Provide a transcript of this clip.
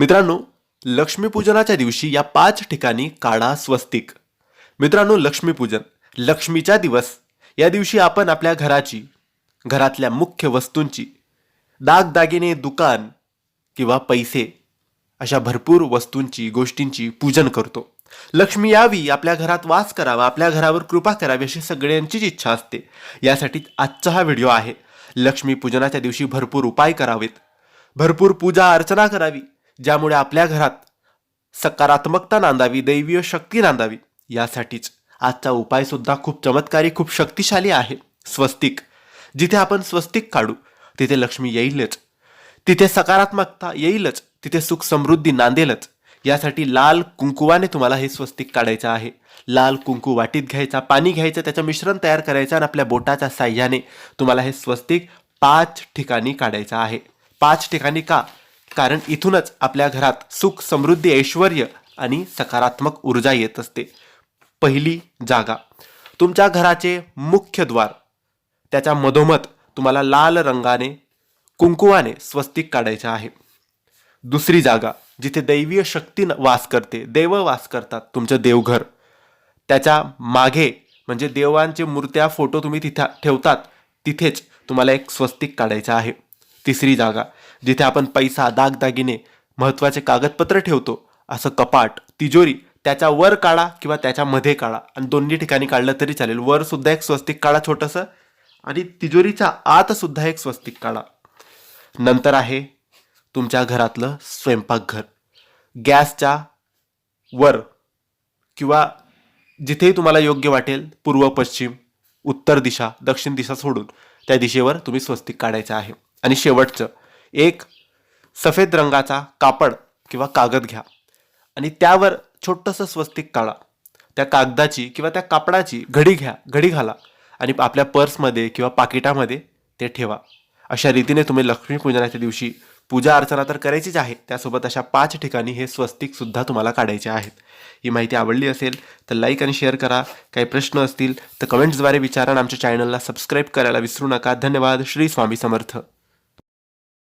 मित्रांनो लक्ष्मीपूजनाच्या दिवशी या पाच ठिकाणी काढा स्वस्तिक. मित्रांनो लक्ष्मीपूजन लक्ष्मीचा दिवस. या दिवशी आपण आपल्या घराची घरातल्या मुख्य वस्तूंची दागदागिने दुकान किंवा पैसे अशा भरपूर वस्तूंची गोष्टींची पूजन करतो. लक्ष्मी यावी आपल्या घरात वास करावा आपल्या घरावर कृपा करावी अशी सगळ्यांचीच इच्छा असते. यासाठी आजचा हा व्हिडिओ आहे. लक्ष्मीपूजनाच्या दिवशी भरपूर उपाय करावेत. भरपूर पूजा अर्चना करावी. ज्यामुळे आपल्या घरात सकारात्मकता नांदावी दैवीय शक्ती नांदावी यासाठीच आजचा उपायसुद्धा खूप चमत्कारी खूप शक्तिशाली आहे. स्वस्तिक. जिथे आपण स्वस्तिक काढू तिथे लक्ष्मी येईलच. तिथे सकारात्मकता येईलच तिथे सुख समृद्धी नांदेलच. यासाठी लाल कुंकुवाने तुम्हाला हे स्वस्तिक काढायचं आहे. लाल कुंकू वाटीत घ्यायचा पाणी घ्यायचं त्याचं मिश्रण तयार करायचं आणि आपल्या बोटाच्या साह्याने तुम्हाला हे स्वस्तिक पाच ठिकाणी काढायचं आहे. पाच ठिकाणी का? कारण इथूनच आपल्या घरात सुख समृद्धी ऐश्वर आणि सकारात्मक ऊर्जा येत असते. पहिली जागा. तुमच्या घराचे मुख्य द्वार. त्याच्या मधोमध तुम्हाला लाल रंगाने कुंकुवाने स्वस्तिक काढायचे आहे. दुसरी जागा जिथे दैवीय शक्ती वास करते देव वास करतात तुमचं देवघर. त्याच्यामागे म्हणजे देवांचे मूर्त्या फोटो तुम्ही तिथे ठेवतात तिथेच तुम्हाला एक स्वस्तिक काढायचं आहे. तिसरी जागा जिथे आपण पैसा दागदागिने महत्त्वाचे कागदपत्र ठेवतो असं कपाट तिजोरी त्याच्या वर काढा किंवा त्याच्यामध्ये काढा आणि दोन्ही ठिकाणी काढलं तरी चालेल. वर सुद्धा एक स्वस्तिक काढा छोटंसं आणि तिजोरीच्या आत सुद्धा एक स्वस्तिक काढा नंतर आहे तुमच्या घरातलं स्वयंपाकघर. गॅसच्या वर किंवा जिथेही तुम्हाला योग्य वाटेल पूर्व पश्चिम उत्तर दिशा दक्षिण दिशा सोडून त्या दिशेवर तुम्ही स्वस्तिक काढायचं आहे. आणि शेवटचं एक सफेद रंगाचा कापड किंवा कागद घ्या आणि त्यावर छोटंसं स्वस्तिक काढा. त्या कागदाची किंवा त्या कापडाची घडी घ्या घडी घाला आणि आपल्या पर्समध्ये किंवा पाकिटामध्ये ते ठेवा. अशा रीतीने तुम्ही लक्ष्मीपूजनाच्या दिवशी पूजा अर्चना तर करायचीच आहे त्यासोबत अशा पाच ठिकाणी हे स्वस्तिकसुद्धा तुम्हाला काढायचे आहेत. ही माहिती आवडली असेल तर लाईक आणि शेअर करा. काही प्रश्न असतील तर कमेंट्सद्वारे विचारा आणि आमच्या चॅनलला सबस्क्राईब करायला विसरू नका. धन्यवाद. श्री स्वामी समर्थ.